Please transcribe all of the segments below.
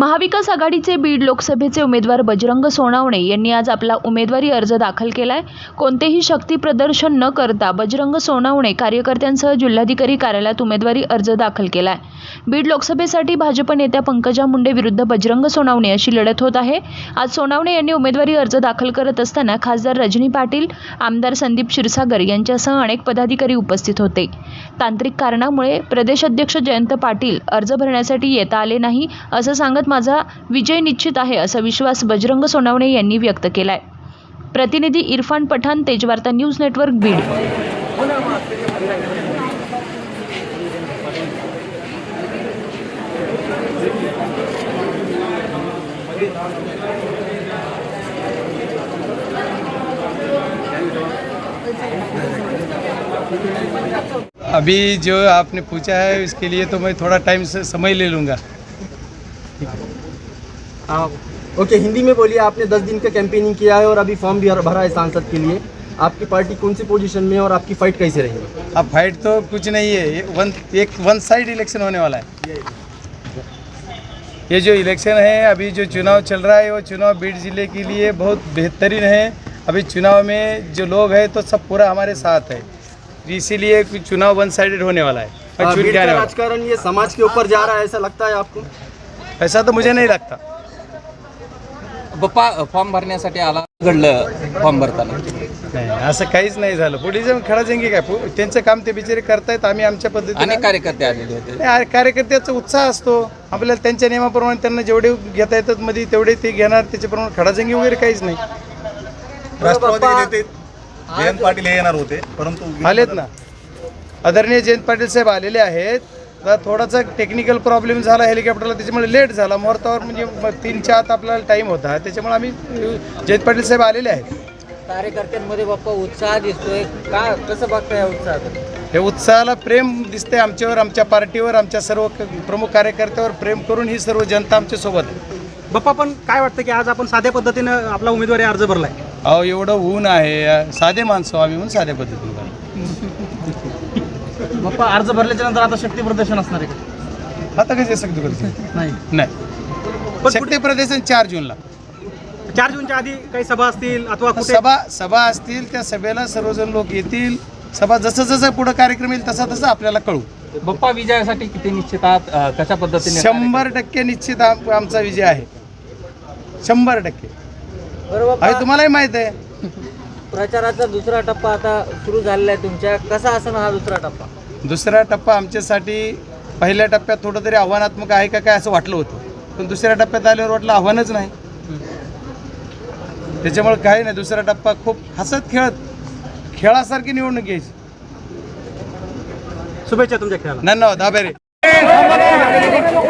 महाविकास आघाडीचे बीड लोकसभेचे उमेदवार बजरंग सोनावणे यांनी आज आपला उमेदवारी अर्ज दाखल केलाय. कोणतेही शक्ती प्रदर्शन न करता बजरंग सोनावणे कार्यकर्त्यांसह जिल्हाधिकारी कार्यालयात उमेदवारी अर्ज दाखल केलाय. बीड लोकसभेसाठी भाजप नेत्या पंकजा मुंडे विरुद्ध बजरंग सोनावणे अशी लढत होत आहे. आज सोनावणे यांनी उमेदवारी अर्ज दाखल करत असताना खासदार रजनी पाटील आमदार संदीप क्षीरसागर यांच्यासह अनेक पदाधिकारी उपस्थित होते. तांत्रिक कारणामुळे प्रदेश अध्यक्ष जयंत पाटील अर्ज भरण्यासाठी येता आले नाही असं सांगत माझा विजय निश्चित आहे असा विश्वास बजरंग सोनावणे यांनी व्यक्त केलाय. प्रतिनिधी इरफान पठाण तेजवार्ता न्यूज नेटवर्क बीड. अभी जो आपने पूछा है इसके लिए तो मैं थोड़ा टाइम से समय ले लूँगा। ओके हिंदी में बोलिए आपने 10 दिन का कैंपेनिंग किया है और अभी फॉर्म भी भरा है सांसद के लिए। आपकी पार्टी कौन सी पोजीशन में है और आपकी फाइट कैसे रही? अब फाइट तो कुछ नहीं है। ये वन एक वन साइड इलेक्शन होने वाला है। ये जो इलेक्शन है अभी जो चुनाव चल रहा है वो चुनाव बीड ज़िले के लिए बहुत बेहतरीन है। अभी चुनाव में जो लोग हैं तो सब पूरा हमारे साथ है। इसीलिए चुनाव वन साइडेड होने वाला है। वाला राजकारण ये समाज के ऊपर जा रहा है ऐसा लगता है आपको? ऐसा तो मुझे नहीं लगता। बप्पा फॉर्म भरण्यासाठी आला घडलं फॉर्म भरताना. नाही असं काहीच नाही झालं. पोलीस खडाजंगी काय? पो- त्यांचं काम ते बिचारे करतायत आम्ही आमच्या पद्धतीने अनेक कार्यकर्ते आलेले होते. नाही, कार्यकर्त्याचा उत्साह असतो. आपल्याला त्यांच्या नियमाप्रमाणे त्यांना जेवढे घेता येतात मध्ये तेवढे ते घेणार त्याच्याप्रमाणे खडाजंगी वगैरे काहीच नाही. राष्ट्रवादी नेते जयंत पाटील हे येणार होते परंतु आलेत ना. आदरणीय जयंत पाटील साहेब आलेले आहेत. आता थोडासा टेक्निकल प्रॉब्लेम झाला हेलिकॉप्टरला त्याच्यामुळे लेट झाला. मुहूर्तावर म्हणजे तीनच्या आत आपल्याला टाईम होता. त्याच्यामुळे आम्ही जयंत पाटील साहेब आलेले आहेत. कार्यकर्त्यांमध्ये बाप्पा उत्साह दिसतोय. का कसं बघताय या उत्साहात? हे उत्साहाला प्रेम दिसते आमच्यावर आमच्या पार्टीवर आमच्या सर्व प्रमुख कार्यकर्त्यावर प्रेम करून ही सर्व जनता आमच्यासोबत आहे. बाप्पा पण काय वाटतं की आज आपण साध्या पद्धतीनं आपला उमेदवारी अर्ज भरलाय? अहो एवढं ऊन आहे. साधे माणसं आम्ही म्हणून साध्या पद्धतीने बाप्पा अर्ज भरल्याच्या नंतर आता शक्ती प्रदर्शन असणार आहे का? आता कसे शक्ती प्रदर्शन? नाही. नाही. पण शक्ती प्रदर्शन चार जूनला. चार जूनच्या आधी काही सभा असतील अथवा कुठे सभा सभा असतील त्या सभेला सर्वजण लोक येतील. सभा जसं जसं पुढं कार्यक्रम येईल तसा तसं आपल्याला कळू. बप्पा विजयासाठी किती निश्चित आहात? अं, कशा पद्धतीने शंभर टक्के निश्चित आम- आमचा विजय आहे. शंभर टक्के. बरं आहे बाप्पा तुम्हालाही माहीत आहे. प्रचाराचा दुसरा टप्पा आता सुरू झालेला आहे तुमच्या. कसा असणार हा दुसरा टप्पा? दुसरा टप्पा आमच्यासाठी पहिल्या टप्प्यात थोडं तरी आव्हानात्मक आहे का काय असं वाटलं होतं. पण दुसऱ्या टप्प्यात आल्यावर वाटलं आव्हानच नाही. त्याच्यामुळे काही नाही दुसरा टप्पा खूप हसत खेळत खेळासारखी निवडणूक घ्यायची. शुभेच्छा तुमच्या खेळाला. धन्यवाद आभारी.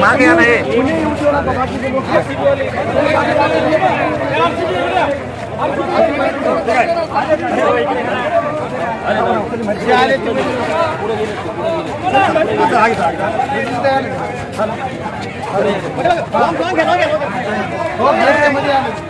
मागे या नाही आगे.